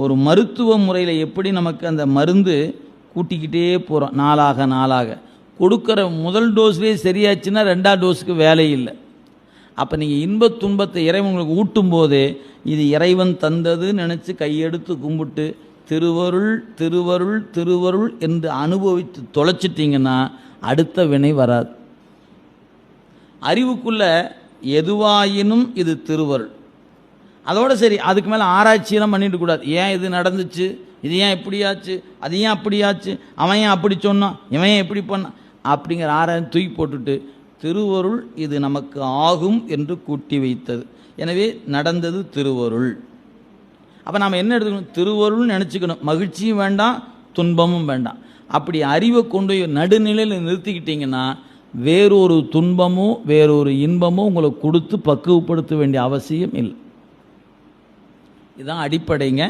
ஒரு மருத்துவ முறையில் எப்படி நமக்கு அந்த மருந்து கூட்டிக்கிட்டே போகிறோம் நாளாக நாளாக. கொடுக்குற முதல் டோஸ்லேயே சரியாச்சுன்னா ரெண்டாவது டோஸுக்கு வேலை இல்லை. அப்போ நீங்கள் இன்பத் துன்பத்தை இறைவன் உங்களுக்கு ஊட்டும் போதே இது இறைவன் தந்ததுன்னு நினச்சி கையெடுத்து கும்பிட்டு திருவருள் திருவருள் திருவருள் என்று அனுபவித்து தொலைச்சிட்டிங்கன்னா அடுத்த வினை வராது. அறிவுக்குள்ள எதுவாயினும் இது திருவருள். அதோட சரி அதுக்கு மேலே ஆராய்ச்சியெல்லாம் பண்ணிட்டு கூடாது. ஏன் இது நடந்துச்சு? இது ஏன் இப்படியாச்சு? அது ஏன் அப்படியாச்சு? அவன் ஏன் அப்படி சொன்னான்? இவன் ஏன் இப்படி பண்ணான்? அப்படிங்கிற ஆராய்ச்சி தூக்கி போட்டுட்டு திருவருள் இது நமக்கு ஆகும் என்று கூட்டி வைத்தது. எனவே நடந்தது திருவருள். அப்போ நாம் என்ன எடுத்துக்கணும்? திருவருள்னு நினச்சிக்கணும். மகிழ்ச்சியும் வேண்டாம் துன்பமும் வேண்டாம். அப்படி அறிவை கொண்டு போய் நடுநிலையில் நிறுத்திக்கிட்டீங்கன்னா வேறொரு துன்பமோ வேறொரு இன்பமோ உங்களை கொடுத்து பக்குவப்படுத்த வேண்டிய அவசியம் இல்லை. இதுதான் அடிப்படைங்க.